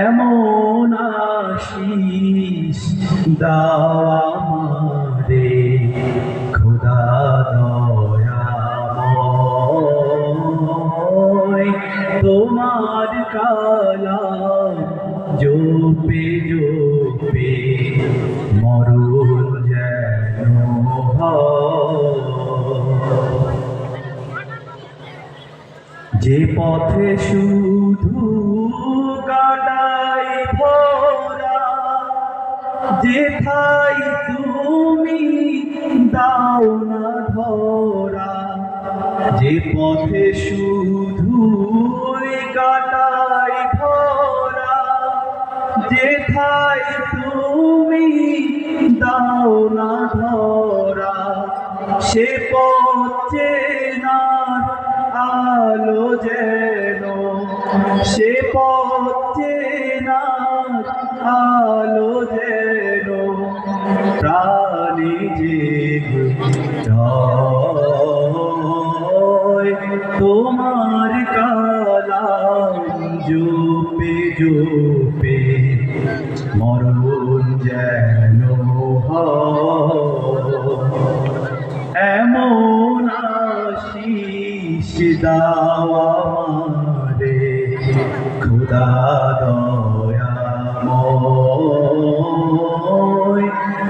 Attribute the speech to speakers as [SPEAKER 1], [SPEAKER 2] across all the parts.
[SPEAKER 1] এমন আশিস, দাও আমারে, খোদা দয়াময়। তোমার কালাম জোপে জোপে মরুল যেন যে পথে শুধু যেথাই তুমি দাও না ধরা, যে পথে শুধু কাটাই ভরা যেথাই তুমি দাও না ধরা, সে পথে না আলো যেন, সে পথে না আলো যেন জয় তোমার কালাম জোপে জোপে মরণ যেন এমন আশিস দাও আমারে খোদা দয়াময়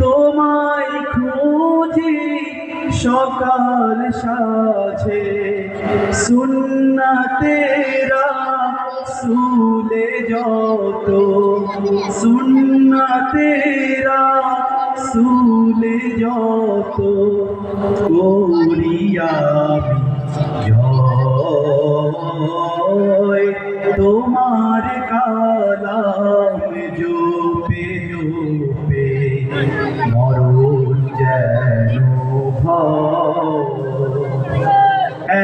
[SPEAKER 1] তোমায় খুঁজি সকাল সাথে সুন্না তেরা সুলে যত সুন্না তেরা সুলে যত করিয়াবি জয় তোমার কালাম জোপে জোপে মরণ যেন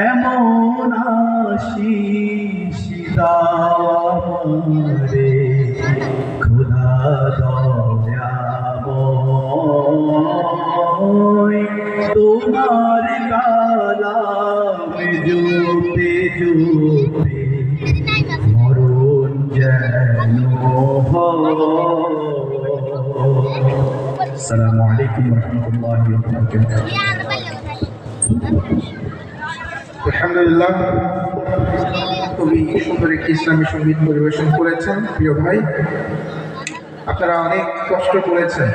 [SPEAKER 1] এমন আশিস দামরে খোদা দয়াময়। তোমার কালাম জোপে জোপে মরণ যেন السلام عليكم ورحمة الله وبركاته
[SPEAKER 2] আলহামদুলিল্লাহ খুবই সুন্দর একটি ইসলামী সঙ্গীত পরিবেশন করেছেন প্রিয় ভাই আপনারা অনেক কষ্ট করেছেন